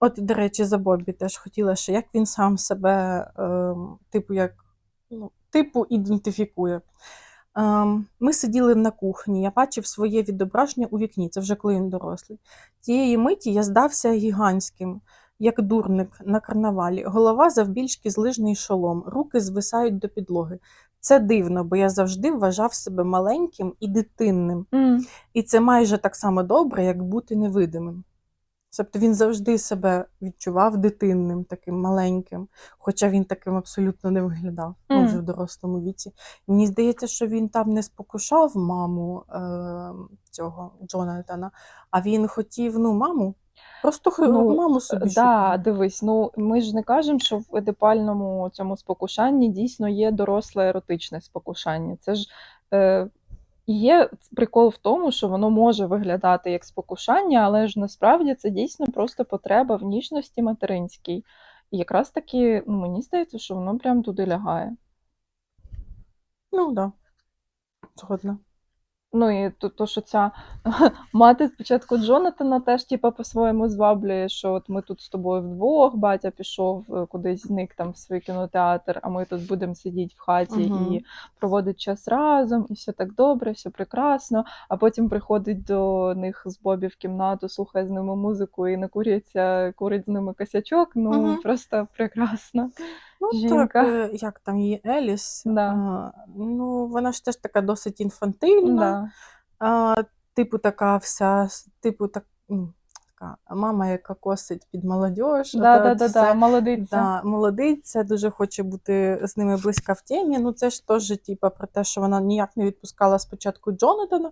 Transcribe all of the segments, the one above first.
От, до речі, за Боббі теж хотіла, що як він сам себе, ем, типу, як, ну, типу, ідентифікує. Ем, ми сиділи на кухні, я бачив своє відображення у вікні, це вже коли він дорослий. Тієї миті я здався гігантським, як дурник на карнавалі. Голова завбільшки з лижний шолом, руки звисають до підлоги. Це дивно, бо я завжди вважав себе маленьким і дитинним. І це майже так само добре, як бути невидимим. Тобто він завжди себе відчував дитинним, таким маленьким, хоча він таким абсолютно не виглядав Мгм. вже в дорослому віці. Мені здається, що він там не спокушав маму е, цього Джонатана, а він хотів ну, маму. Просто Ну, маму собі Да, дивись, ну ми ж не кажемо, що в едипальному цьому спокушанні дійсно є доросле еротичне спокушання. Це ж е, є прикол в тому, що воно може виглядати як спокушання, але ж насправді це дійсно просто потреба в ніжності материнській. І якраз таки, ну, мені здається, що воно прям туди лягає. Ну так. Да. Згодна. Ну і то, то що ця мати спочатку Джонатана теж типа по-своєму зваблює, що от ми тут з тобою вдвох, батя пішов е, кудись зник там в свій кінотеатр, а ми тут будемо сидіти в хаті Мгм. і проводити час разом, і все так добре, все прекрасно. А потім приходить до них з Бобі в кімнату, слухає з ними музику і накурюється, курить з ними косячок. Ну Мгм. просто прекрасно. Ну, Жінка. так, е, як там її Еліс. Да. а, ну, вона ж теж така досить інфантильна. Да. А, типу, така вся, типу, так, така мама, яка косить під молодіж. Да, да, да, да, молодиця. Да, молодиця, дуже хоче бути з ними близька в темі. Ну, це ж теж типу, про те, що вона ніяк не відпускала спочатку Джонатана.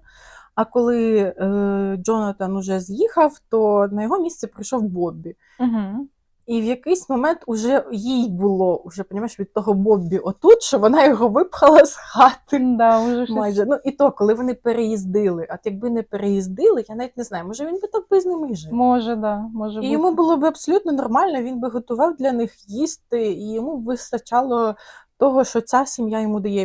А коли е, Джонатан уже з'їхав, то на його місце прийшов Боббі. Угу. І в якийсь момент уже їй було вже, понімаєш, від того Боббі отут, що вона його випхала з хати. Да, уже Майже. Ну і то, коли вони переїздили. А якби не переїздили, я навіть не знаю, може він би так би з ними жив. Може, да, може І бути. йому було б абсолютно нормально, він би готував для них їсти, і йому б вистачало того, що ця сім'я йому дає.